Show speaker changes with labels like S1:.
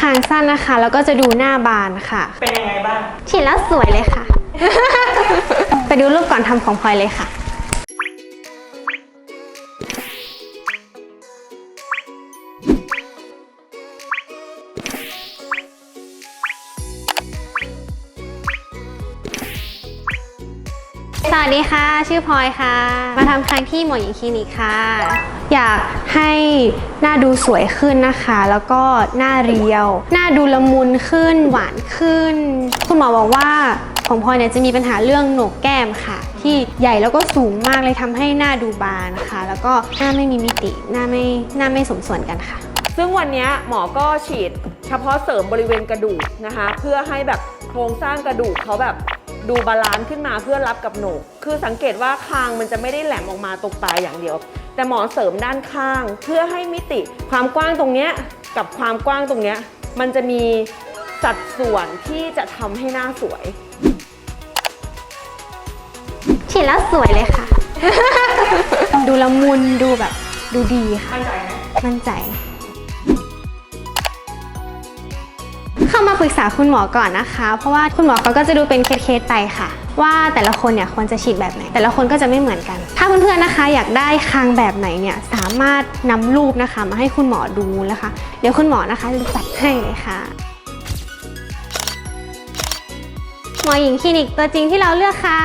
S1: คางสั้นนะคะ แล้วก็จะดูหน้าบานค่ะ
S2: เป็นยังไงบ้าง
S1: ฉีดแล้วสวยเลยค่ะ ไปดูรูปก่อนทำของพลอยเลยค่ะ สวัสดีค่ะ ชื่อพลอยค่ะ มาทำครั้งที่หมอหญิงคลินิกค่ะ อยากให้หน้าดูสวยขึ้นนะคะ แล้วก็หน้าเรียว หน้าดูละมุนขึ้น หวานขึ้น คุณหมอบอกว่าของพลอยเนี่ยจะมีปัญหาเรื่องโหนกแก้มค่ะ ที่ใหญ่แล้วก็สูงมากเลยทำให้หน้าดูบานนะคะแล้วก็หน้าไม่มีมิติหน้าไม่หน้าไม่สมส่วนกันค่ะ
S2: ซึ่งวันนี้หมอก็ฉีดเฉพาะเสริมบริเวณกระดูกนะคะ เพื่อให้แบบโครงสร้างกระดูกเขาแบบ ดูบาลานซ์ขึ้นมาเพื่อรับกับโหนก คือสังเกตว่าคางมันจะไม่ได้แหลมออกมาตรงปลายอย่างเดียว แต่หมอเสริมด้านข้าง เพื่อให้มิติความกว้างตรงเนี้ยกับความกว้างตรงเนี้ยมันจะมีสัดส่วนที่จะทำให้หน้าสวย
S1: ฉีดแล้วสวยเลยค่ะ ดูละมุนดูแบบดูดีค่ะ
S2: มั่นใจไหม
S1: มั่นใจ ปรึกษาคุณหมอก่อนนะคะ เพราะว่าคุณหมอเขาก็จะดูเป็นเคสๆไปค่ะ ว่าแต่ละคนเนี่ยควรจะฉีดแบบไหน แต่ละคนก็จะไม่เหมือนกัน ถ้าเพื่อนๆนะคะ อยากได้คางแบบไหนเนี่ยสามารถนำรูปนะคะ มาให้คุณหมอดูนะคะ เดี๋ยวคุณหมอนะคะจะจัดให้เลยค่ะหมอหญิงคลินิกตัวจริงที่เราเลือกค่ะ